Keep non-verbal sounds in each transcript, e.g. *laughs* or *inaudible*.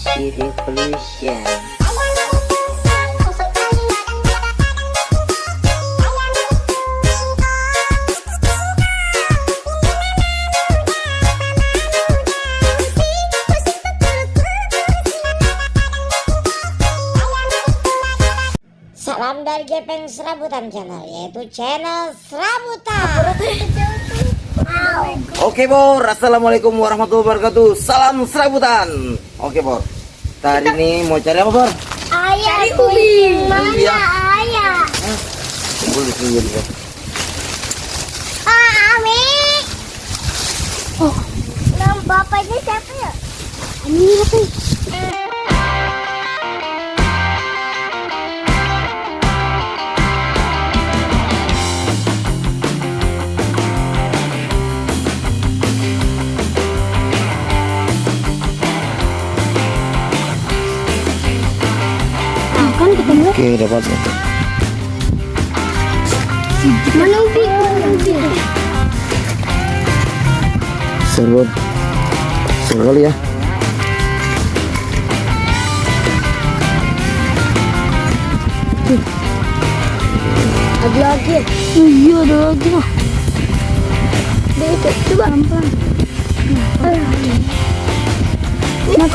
Sushi Revolution. Salam dari Gepeng Serabutan Channel yaitu channel Serabutan. Oke Bor, Assalamualaikum warahmatullahi wabarakatuh Salam serabutan Oke Bor Kita hari ini mau cari apa Bor? Ayah kucing mana Iya. ayah? Kumpul di pinggir Bor Ah Ami. Oh, nama bapaknya siapa ya? Ami apa? Oke dapat. Mana ubi Seru Seru kali ya. Ada lagi. Iya ada lagi Dek, coba. Pelan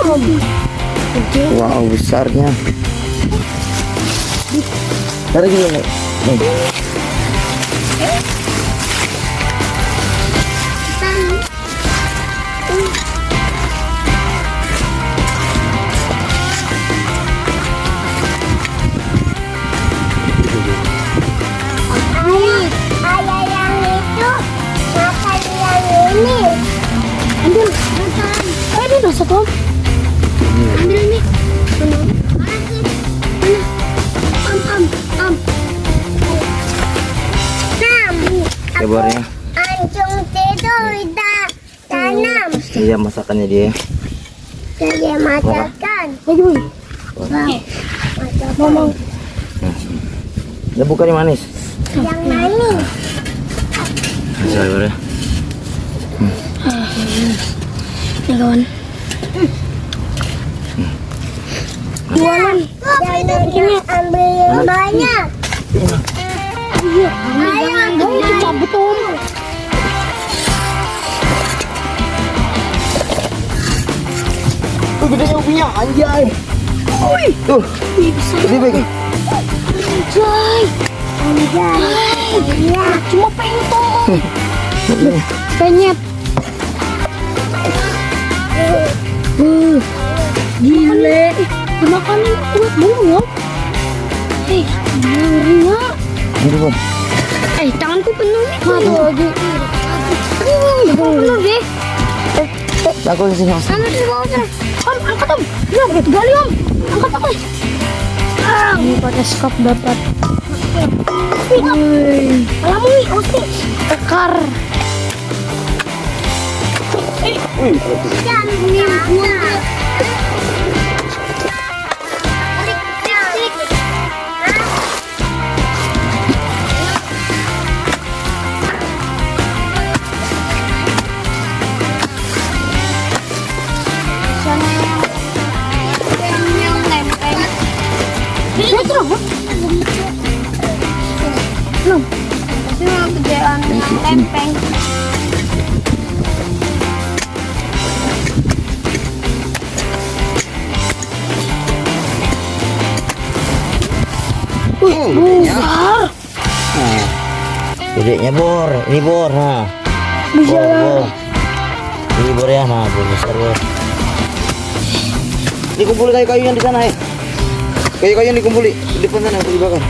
Wow besarnya Tarik dulu nih Nih. Ayah, Oke Bor ya Ancung tidur dah tanam. Iya masakannya dia Jadi masakan. Lagi boy. Wow. Udah buka nih manis Yang manis. Bisa Bor ya Ya kawan. Jualan. Jangan ambil yang banyak. Iya. Ayah, kamu cabut om. Tuh gedenya ubinya anjay Wih Tuh Gede baik Anjay. Anjay. Iya. Cuma pengen Penyet. Uh, gile. Makan kuat dulu ya. Eh, ngerinya. Ini Bor Eh, tanganku penuh nih. Aduh, aduh. Uh, penuh deh. Aku di sini Mas Angkat di bawah sana. Om, angkat om. Ya, gali om. Angkat apa? Ah, ini pakai skop dapat. Wih, alamu nih, oke. Tekar. Jangan buang. Gedenya Bor. Ini Bor. Nah Bisa Bor, Bor. Ini Bor ya. Nah Bor besar Bor. Ini kumpulin kayu-kayu yang di sana eh. Kayu-kayu yang dikumpuli Di depan sana dibakar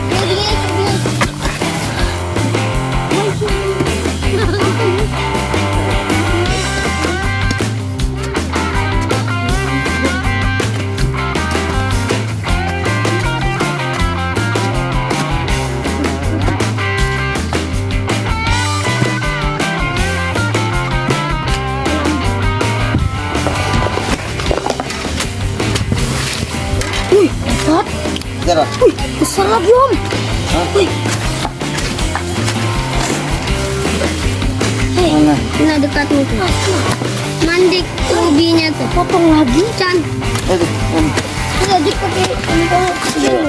besar lagi om. Hei, Nah dekat nih tuh. Mandik ubinya tuh. Potong lagi Chan. Aduh, om. Iya.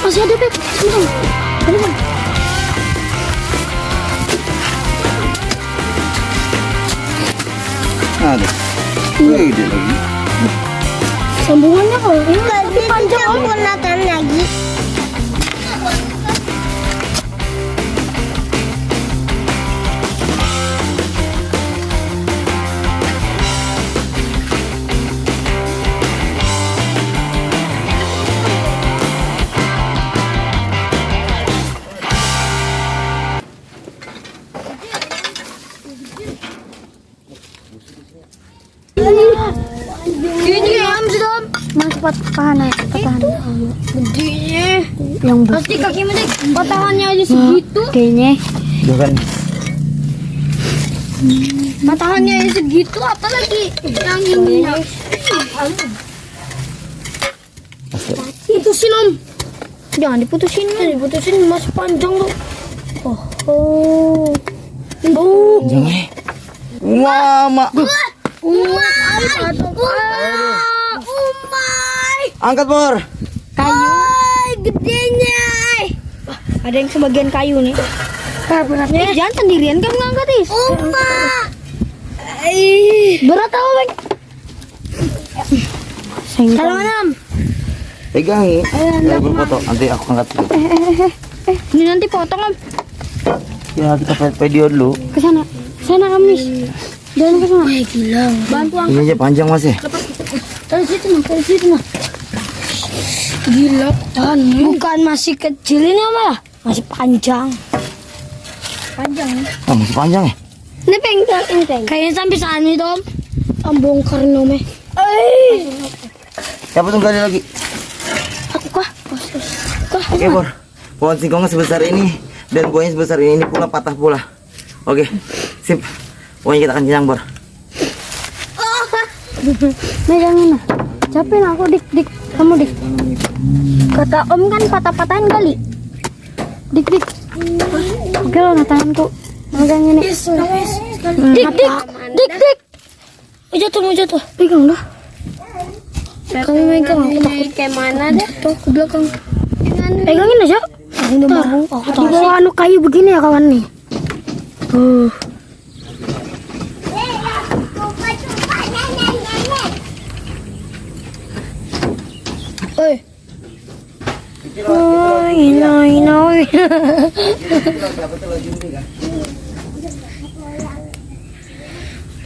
Masih ada Pep. Ada. Ini ada lagi. Sambungannya kalau enggak lebih panjang, Om. Gunakan lagi. Ini Om, sudah, Om. Mas, patahan aja, patahan. Gedenya. Yang besar. Pasti kaki medik. Patahannya aja segitu. Kayaknya. Bukan. Patahannya aja segitu, apalagi yang ini. Putusin Om. Jangan diputusin. Jangan diputusin, masih panjang tuh. Oh, oh. Oh. Jangan. Wah, mak. Umay, umay, Angkat, Bor. kayu, gedenya. Ada yang sebagian kayu nih. beratnya. jangan sendirian kamu ngangkat is. Uma. Berat apa bang? Kalau enam. Pegangi. Biar berfoto. Nanti aku angkat dulu. Ini nanti potong om. Ya, kita video dulu. Ke sana, sana kamis. Jangan ke sana. gila. Bantu angkat. Ini aja panjang, Mas ya. Dari situ nah, dari situ nah. Gila, tan. Bukan masih kecil ini apa ya? Masih panjang. Panjang. Oh, masih panjang ya? Ini pengkel, ini pengkel. Kayaknya sampai sana itu om. Om bongkar nome. Eh, Siapa tuh kali lagi? aku kah? Kah? Oke, Bor. Pohon singkongnya sebesar ini dan buahnya sebesar ini, ini pula patah pula. Oke, sip. Pokoknya kita akan kenyang, Bor. Megangin nah. Capek lah aku dik dik. Kamu dik. Kata om kan patah-patahan kali. Dik dik. Oke lah nah tanganku. Megangin nih. Dik dik. Dik dik. Mau jatuh mau jatuh. Pegang dah. Kamu megang aku takut. Kayak mana deh? Tuh ke belakang. Pegangin aja. Ini mau. Aku di bawah anu kayu begini ya kawan nih. Uh. Oi, noi, noi.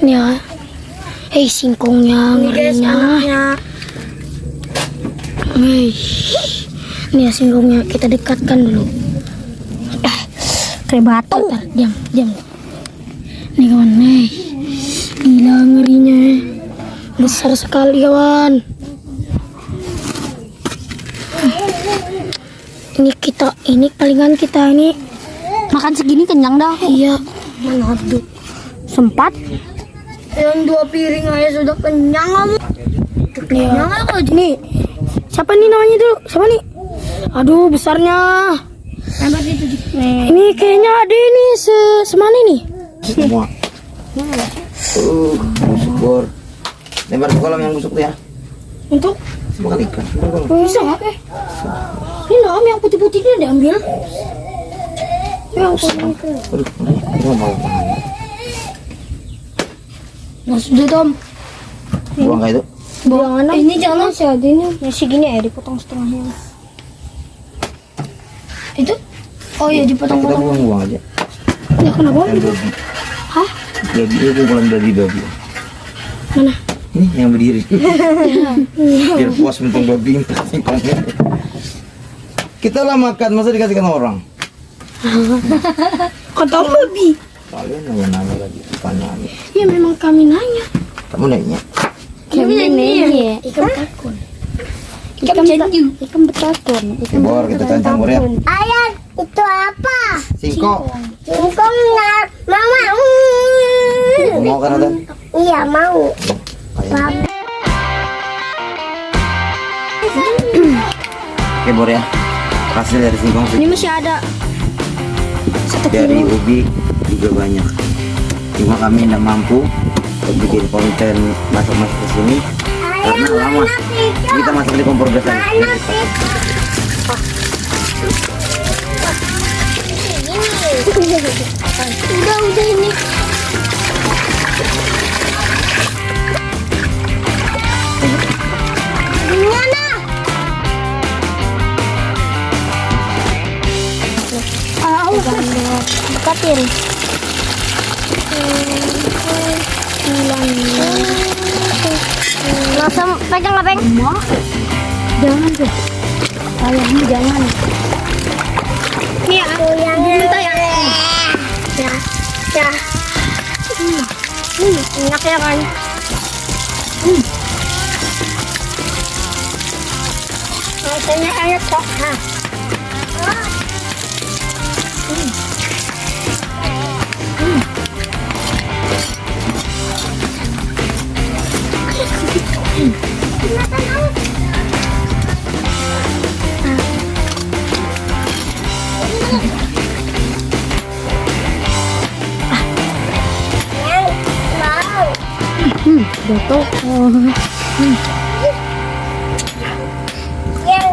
Ini ya. Eh, singkongnya ngerinya. Ini ya singkongnya kita dekatkan dulu. Eh, kayak batu. Tar, diam, diam. Nih kawan, nih. Gila ngerinya. Besar sekali kawan. Ini kita, ini palingan kita ini makan segini kenyang dah. Iya. Mana tuh? Sempat. Yang dua piring aja sudah kenyang kamu. Kenyang aku nih. Siapa nih namanya dulu? Siapa nih? Aduh besarnya. Ini kayaknya ada ini se semana nih. Semua. Uh, busuk, Bor. Lempar ke kolam yang busuk tuh ya. Untuk Makan ikan. bisa nggak? Eh, ini Om, yang putih-putihnya diambil. Yang putih. Aduh, mau makan. Sudah Tom. Buang kayak itu. Buang anak. Ini jangan masih ada ini masih gini ya dipotong setengahnya. Itu? Oh iya Kita dipotong-potong. buang-buang aja. Ya kenapa? Hah? Babi itu kumpulan babi babi. Mana? Ini yang berdiri. *laughs* Biar puas mentung babi. *laughs* Kita lah makan, masa dikasihkan orang? *laughs* Kata babi. Kalian nanya-nanya lagi, tanya Ya memang kami nanya. Kamu nanya? Kami nanya. Ikan betakun. Ikan betakun. Ikan betakun. Oke, Bor, kita Bor ya. Ayah, itu apa? Singkong. Singkong nggak mama. Mm. Mau kan ada? Iya mau. Oke, *clears throat* Bor ya. Hasil dari singkong Ini masih ada satu dari ubi juga banyak. Cuma kami tidak mampu untuk bikin konten masuk-masuk ke sini karena lama. Kita masuk di kompor gas aja. Udah, udah ini. Katin. Langsung pegang apa? Jangan tuh. Ayahmu jangan. Aku yang minta ya. Ya, ya. Hmm, enak ya kan? Hmm. Rasanya enak kok. Jatuh. Oh. Yang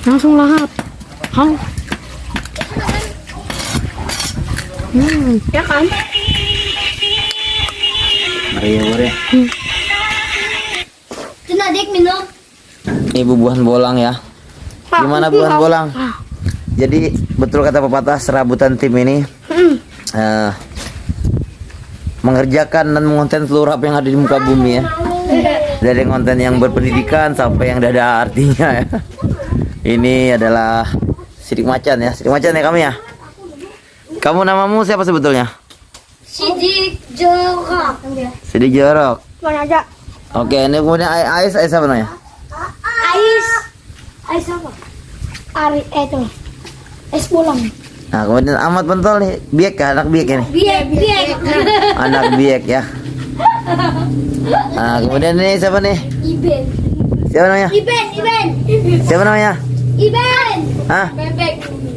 Langsung lahap. Hang. Hmm, ya kan? Mari ya, mari. Tuna dik minum. Ini bubuhan bolang ya. Gimana bubuhan bolang? Jadi betul kata pepatah serabutan tim ini eh, mengerjakan dan mengonten seluruh apa yang ada di muka bumi ya. Dari konten yang berpendidikan sampai yang tidak ada artinya ya. Ini adalah sidik macan ya, sidik macan ya kami ya. Kamu namamu siapa sebetulnya? Sidik jorok. Sidik Jorok. Mana aja? Oke, ini kemudian Ai- Ais, Ais apa namanya? Ais. Ais apa? Ari eh tuh. Es pulang. Nah, kemudian Ahmad Pentol nih, biek ya, anak biek ini. Biek biek. Anak biek ya. Nah, kemudian ini siapa nih? Iben. Siapa namanya? Iben Iben. Siapa namanya? Iben. Hah? Bebek.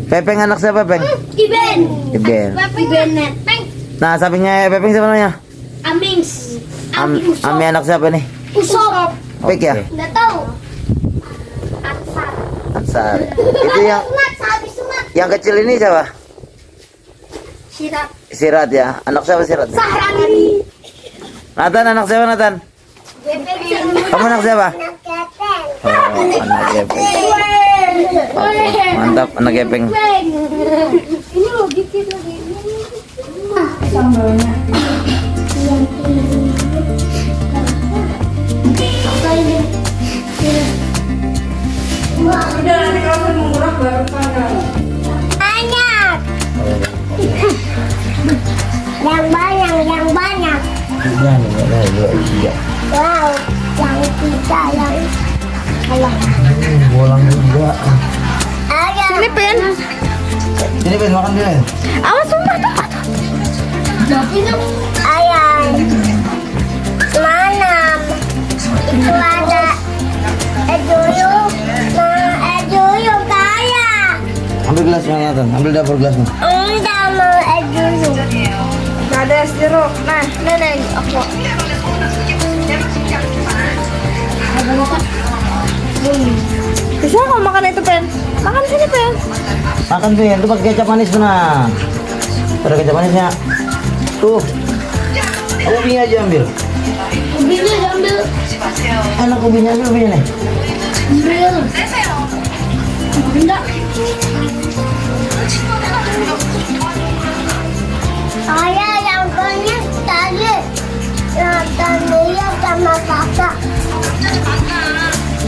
Pepeng anak siapa Pepeng? Iben. Iben. Iben net. Peng. Nah, sampingnya Pepeng siapa namanya? Amings. Am, Ami anak siapa nih? Usop. Pek ya? Nggak tahu. Ansar. Ansar. Itu yang. Yang kecil ini siapa? Sirap. Sirat ya. Anak siapa Sirat? Sahrani. Nathan anak siapa Nathan? Kamu anak siapa? Oh, anak Gepeng. Oke, mantap anak Gepeng. Ini lo dikit lagi. Banyak. Banyak. Wow, yang tiga, yang Alah. Bolang juga. Ayah. ini pen. Ini Ben makan dulu. Awas sumpah tuh. Ayam mana itu ada eduyung nah eduyung kaya Ambil gelasnya Nathan, ambil dapur gelasnya. enggak mau eduyung ada es jeruk. Nah, nenek aku. Bisa kok makan itu pen? Makan sini pen. Makan Ben, itu pakai kecap manis benar. Ada kecap manisnya. Tuh. Ubinya aja ambil. ubinya diambil Enak ubinya ambil ubinya nih. ambil enggak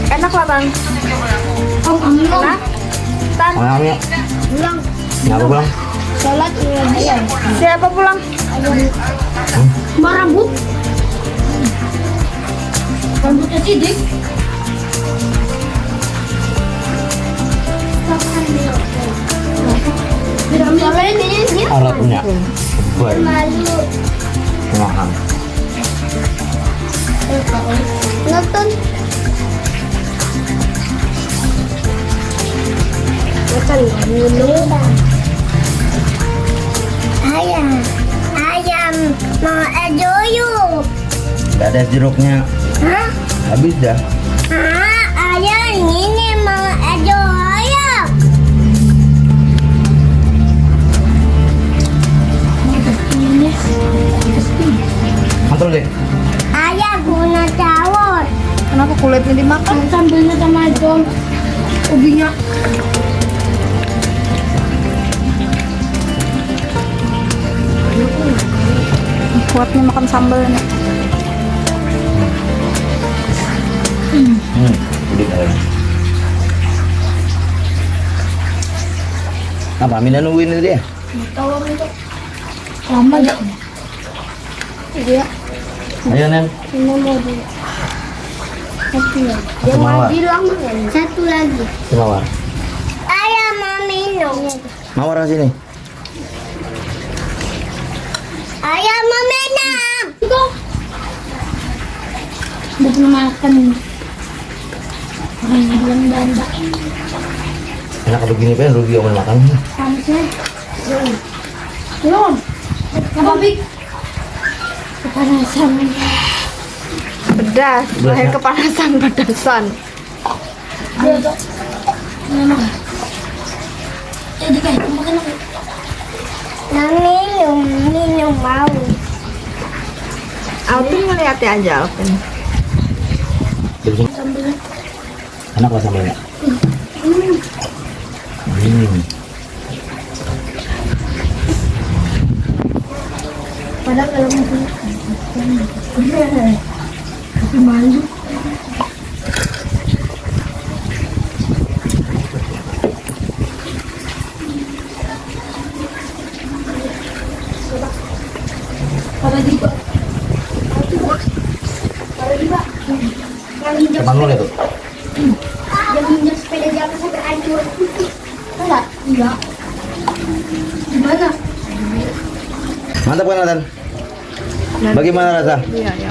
Enak lah bang. oh enak pulang Kenapa pulang? sholat Siapa pulang? Mbak rambut rambutnya sidik Alatnya. Baik. malu Mahal. Nonton makan minum ayam ayam mau edoyu Gak ada jeruknya. hah Habis dah. Ah, ayah ini mau ada ayah. Mantul deh. Kenapa kulitnya dimakan? Sambilnya sama itu ubinya. Kuatnya makan sambal ini. Hmm, udah kalian. Apa Mina nungguin itu dia? Tawar itu. Lama ya. Iya, Ayo Nen. ini mau di. Satu lagi. Mau mawar. bilang satu lagi. Mawar. Ayah mau minum. Mawar ke sini. Ayah mau minum. Belum makan. Orang belum banda. Enak begini pengen rugi om makan. Sampai. Belum. Apa big? Kepanasan. Pedas, Pedas, lahir ya? kepanasan *laughs* pedasan. Minum, minum mau. Alvin ngeliatnya aja Alvin. Enak lah sambalnya. Hmm. Padahal kalau mau malu. Para di ba? Para di ba? Yang injak Teman lu lihat tuh. yang injak sepeda di atas sampai hancur. Enggak? Enggak. Gimana? Mantap kan Nathan? Bagaimana rasa? Iya, ya